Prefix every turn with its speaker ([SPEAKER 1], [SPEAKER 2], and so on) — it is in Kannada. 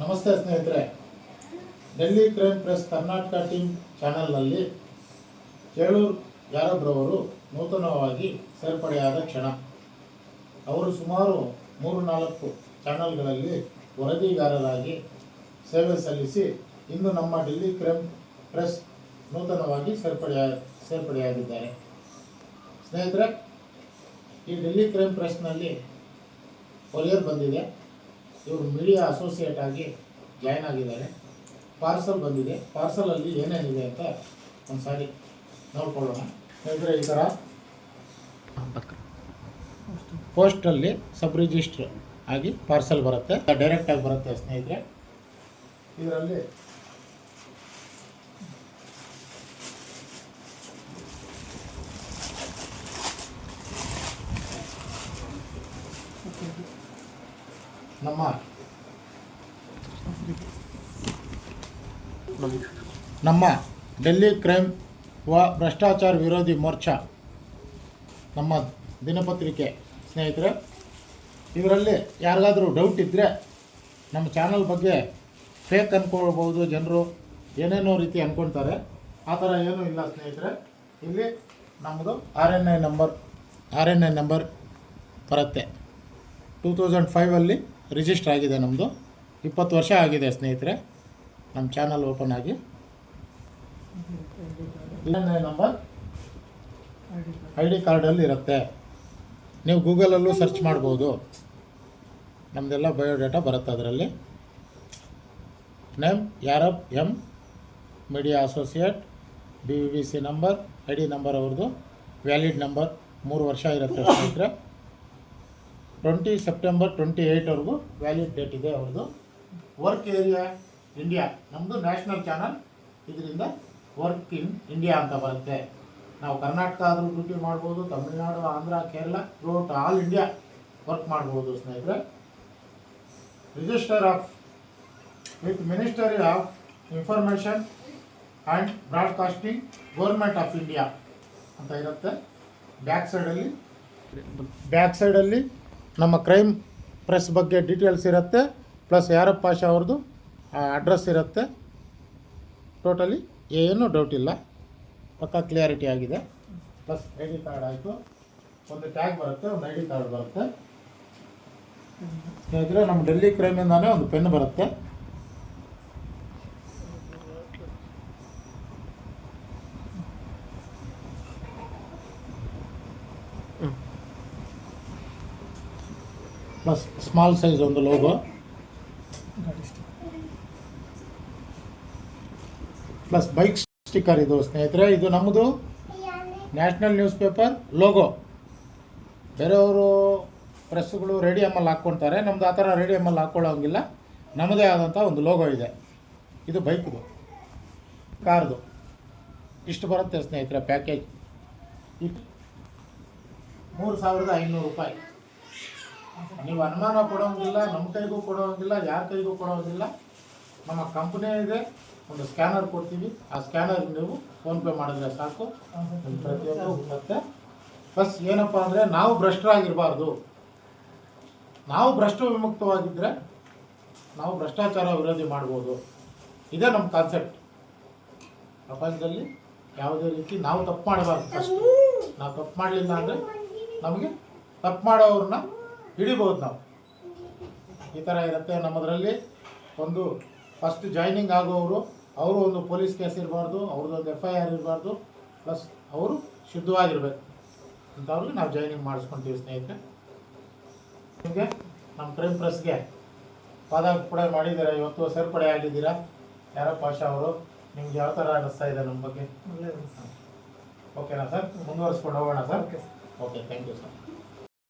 [SPEAKER 1] ನಮಸ್ತೆ ಸ್ನೇಹಿತರೆ. Delhi crime press Karnataka team ಚಾನೆಲ್ನಲ್ಲಿ ಕೇಳೂರು ಯಾರೊಬ್ಬರವರು ನೂತನವಾಗಿ ಸೇರ್ಪಡೆಯಾದ ಕ್ಷಣ. ಅವರು ಸುಮಾರು ಮೂರು ನಾಲ್ಕು ಚಾನೆಲ್ಗಳಲ್ಲಿ ವರದಿಗಾರರಾಗಿ ಸೇವೆ ಸಲ್ಲಿಸಿ ಇಂದು ನಮ್ಮ ಡೆಲ್ಲಿ ಕ್ರೈಮ್ ಪ್ರೆಸ್ ನೂತನವಾಗಿ ಸೇರ್ಪಡೆಯ, ಸೇರ್ಪಡೆಯಾಗಿದ್ದಾರೆ. ಸ್ನೇಹಿತರೆ, ಈ ಡೆಲ್ಲಿ ಕ್ರೈಮ್ ಪ್ರೆಸ್ನಲ್ಲಿ ಕೊರಿಯರ್ ಬಂದಿದೆ. ಇವರು ಮೀಡಿಯಾ ಅಸೋಸಿಯೇಟ್ ಆಗಿ ಜಾಯ್ನ್ ಆಗಿದ್ದಾರೆ. ಪಾರ್ಸಲ್ ಬಂದಿದೆ. ಪಾರ್ಸಲಲ್ಲಿ ಏನೇನಿದೆ ಅಂತ ಒಂದು ಸಾರಿ ನೋಡ್ಕೊಳ್ಳೋಣ. ಹೇಳಿದ್ರೆ ಈ ಥರ ಪೋಸ್ಟಲ್ಲಿ ಸಬ್ ರಿಜಿಸ್ಟ್ರ್ ಆಗಿ ಪಾರ್ಸಲ್ ಬರುತ್ತೆ. ಡೈರೆಕ್ಟಾಗಿ ಬರುತ್ತೆ ಸ್ನೇಹಿತರೆ. ಇದರಲ್ಲಿ ನಮ್ಮ ನಮ್ಮ ಡೆಲ್ಲಿ ಕ್ರೈಮ್ ವ ಭ್ರಷ್ಟಾಚಾರ ವಿರೋಧಿ ಮೋರ್ಚಾ. ನಮ್ಮ ದಿನಪತ್ರಿಕೆ ಸ್ನೇಹಿತರೆ ಇದರಲ್ಲಿ ಯಾರಿಗಾದರೂ ಡೌಟ್ ಇದ್ದರೆ ನಮ್ಮ ಚಾನಲ್ ಬಗ್ಗೆ ಫೇಕ್ ಅಂದ್ಕೊಳ್ಬೋದು ಜನರು. ಏನೇನೋ ರೀತಿ ಅಂದ್ಕೊಳ್ತಾರೆ ಆ ಥರ ಏನೂ ಇಲ್ಲ ಸ್ನೇಹಿತರೆ. ಇಲ್ಲಿ ನಮ್ಮದು R N I number R N I number ಬರುತ್ತೆ. ಟೂ ತೌಸಂಡ್ ಫೈವಲ್ಲಿ ರಿಜಿಸ್ಟರ್ ಆಗಿದೆ ನಮ್ಮದು ಇಪ್ಪತ್ತು ವರ್ಷ ಆಗಿದೆ ಸ್ನೇಹಿತರೆ. ನಮ್ಮ ಚಾನಲ್ ಓಪನ್ ಆಗಿ. ನಂಬರ್ ಐ ಡಿ ಕಾರ್ಡಲ್ಲಿ ಇರುತ್ತೆ. ನೀವು ಗೂಗಲಲ್ಲೂ ಸರ್ಚ್ ಮಾಡ್ಬೋದು. ನಮ್ಮದೆಲ್ಲ ಬಯೋಡೇಟಾ ಬರುತ್ತೆ ಅದರಲ್ಲಿ. Name ಯಾರಬ್ M media associate B V B C number I D number ಅವ್ರದ್ದು ವ್ಯಾಲಿಡ್ ನಂಬರ್ ಮೂರು ವರ್ಷ ಇರುತ್ತೆ ಸ್ನೇಹಿತರೆ. ಟ್ವೆಂಟಿ ಸೆಪ್ಟೆಂಬರ್ ಟ್ವೆಂಟಿ ಏಯ್ಟ್ವರೆಗೂ ವ್ಯಾಲಿಡ್ ಡೇಟ್ ಇದೆ ಅವ್ರದ್ದು. ವರ್ಕ್ ಏರಿಯಾ ಇಂಡಿಯಾ ನಮ್ಮದು ನ್ಯಾಷನಲ್ ಚಾನಲ್ ಇದರಿಂದ ವರ್ಕ್ ಇನ್ ಇಂಡಿಯಾ ಅಂತ ಬರುತ್ತೆ. ನಾವು ಕರ್ನಾಟಕ ಆದರೂ ಡ್ಯೂಟಿ ಮಾಡ್ಬೋದು, Tamil Nadu, Andhra, Kerala throughout all India work ಮಾಡ್ಬೋದು ಸ್ನೇಹಿತರೆ. Register of with ministry of information and broadcasting government of India ಅಂತ ಇರುತ್ತೆ. ಬ್ಯಾಕ್ ಸೈಡಲ್ಲಿ ಬ್ಯಾಕ್ ಸೈಡಲ್ಲಿ ನಮ್ಮ ಕ್ರೈಮ್ ಪ್ರೆಸ್ ಬಗ್ಗೆ ಡೀಟೇಲ್ಸ್ ಇರುತ್ತೆ ಪ್ಲಸ್ ಯಾರಪ್ಪ ಪಾಷಾ ಅವ್ರದ್ದು ಅಡ್ರೆಸ್ ಇರುತ್ತೆ. ಟೋಟಲಿ ಏನೂ ಡೌಟ್ ಇಲ್ಲ. ಪಕ್ಕ ಕ್ಲಿಯಾರಿಟಿ ಆಗಿದೆ. ಪ್ಲಸ್ ಐ ಡಿ ಕಾರ್ಡ್ ಆಯಿತು. ಒಂದು ಟ್ಯಾಗ್ ಬರುತ್ತೆ ಒಂದು ಐ ಡಿ ಕಾರ್ಡ್ ಬರುತ್ತೆ. ಸ್ನೇಹಿತರೆ ನಮ್ಮ ಡೆಲ್ಲಿ ಕ್ರೈಮಿಂದಾನೇ ಒಂದು ಪೆನ್ ಬರುತ್ತೆ. ಪ್ಲಸ್ ಸ್ಮಾಲ್ ಸೈಜ್ ಒಂದು ಲೋಗೋ ಪ್ಲಸ್ ಬೈಕ್ ಸ್ಟಿಕ್ಕರ್ ಇದು, ಸ್ನೇಹಿತರೆ, ಇದು ನಮ್ಮದು ನ್ಯಾಷನಲ್ ನ್ಯೂಸ್ ಪೇಪರ್ ಲೋಗೋ ಬೇರೆಯವರು ಪ್ರೆಸ್ಗಳು ರೇಡಿಯಮಲ್ಲಿ ಹಾಕ್ಕೊಳ್ತಾರೆ ನಮ್ದು ಆ ಥರ ರೇಡಿಯಮಲ್ಲಿ ಹಾಕ್ಕೊಳ್ಳೋಂಗಿಲ್ಲ. ನಮ್ಮದೇ ಆದಂಥ ಒಂದು ಲೋಗೋ ಇದೆ. ಇದು ಬೈಕ್ದು ಕಾರ್ದು. ಇಷ್ಟು ಬರುತ್ತೆ ಸ್ನೇಹಿತರೆ ಪ್ಯಾಕೇಜ್ ಮೂರು ಸಾವಿರದ ಐನೂರು ರೂಪಾಯಿ. ನೀವು ಅನುಮಾನ ಕೊಡೋಂಗಿಲ್ಲ ನಮ್ಮ ಕೈಗೂ ಕೊಡೋಂಗಿಲ್ಲ ಯಾರ ಕೈಗೂ ಕೊಡೋಂಗಿಲ್ಲ ನಮ್ಮ ಕಂಪ್ನಿ ಇದೆ, ಒಂದು ಸ್ಕ್ಯಾನರ್ ಕೊಡ್ತೀವಿ. ಆ ಸ್ಕ್ಯಾನರ್ ನೀವು ಫೋನ್ಪೇ ಮಾಡಿದ್ರೆ ಸಾಕು. ಪ್ರತಿಯೊಂದು ಬರುತ್ತೆ ಪ್ಲಸ್ ಏನಪ್ಪ ಅಂದರೆ ನಾವು ಭ್ರಷ್ಟರಾಗಿರಬಾರ್ದು. ನಾವು ಭ್ರಷ್ಟ ವಿಮುಕ್ತವಾಗಿದ್ದರೆ ನಾವು ಭ್ರಷ್ಟಾಚಾರ ವಿರೋಧಿ ಮಾಡ್ಬೋದು. ಇದೇ ನಮ್ಮ ಕಾನ್ಸೆಪ್ಟ್ ಪ್ರಪಂಚದಲ್ಲಿ ಯಾವುದೇ ರೀತಿ ನಾವು ತಪ್ಪು ಮಾಡಬಾರ್ದು ಫಸ್ಟ್ ನಾವು ತಪ್ಪು ಮಾಡಲಿಲ್ಲ ಅಂದರೆ ನಮಗೆ ತಪ್ಪು ಮಾಡೋವ್ರನ್ನ ಹಿಡಿಬೋದು ನಾವು. ಈ ಥರ ಇರುತ್ತೆ ನಮ್ಮದರಲ್ಲಿ. ಒಂದು ಫಸ್ಟ್ ಜಾಯ್ನಿಂಗ್ ಆಗೋವರು ಅವರು ಒಂದು ಪೊಲೀಸ್ ಕೇಸ್ ಇರಬಾರ್ದು ಅವ್ರದ್ದು ಒಂದು ಎಫ್ ಐ ಆರ್ ಇರಬಾರ್ದು ಪ್ಲಸ್ ಅವರು ಶುದ್ಧವಾಗಿರ್ಬೇಕು. ಅಂಥವ್ರಿಗೆ ನಾವು ಜಾಯ್ನಿಂಗ್ ಮಾಡಿಸ್ಕೊತೀವಿ ಸ್ನೇಹಿತರೆ. ನಿಮಗೆ ನಮ್ಮ ಪ್ರೇಮ್ ಪ್ರೆಸ್ಗೆ ಕೂಡ ಮಾಡಿದ್ದೀರಾ ಇವತ್ತು ಸೇರ್ಪಡೆ ಆಗಿದ್ದೀರಾ? ಯಾರೋ ಪಾಷಾ ಅವರು ನಿಮ್ಗೆ ಯಾವ ಥರ ಅನ್ನಿಸ್ತಾ ಇದೆ ನಮ್ಮ ಬಗ್ಗೆ? ಓಕೆನಾ ಸರ್? ಮುಂದುವರಿಸ್ಕೊಂಡು ಹೋಗೋಣ sir? Okay thank you sir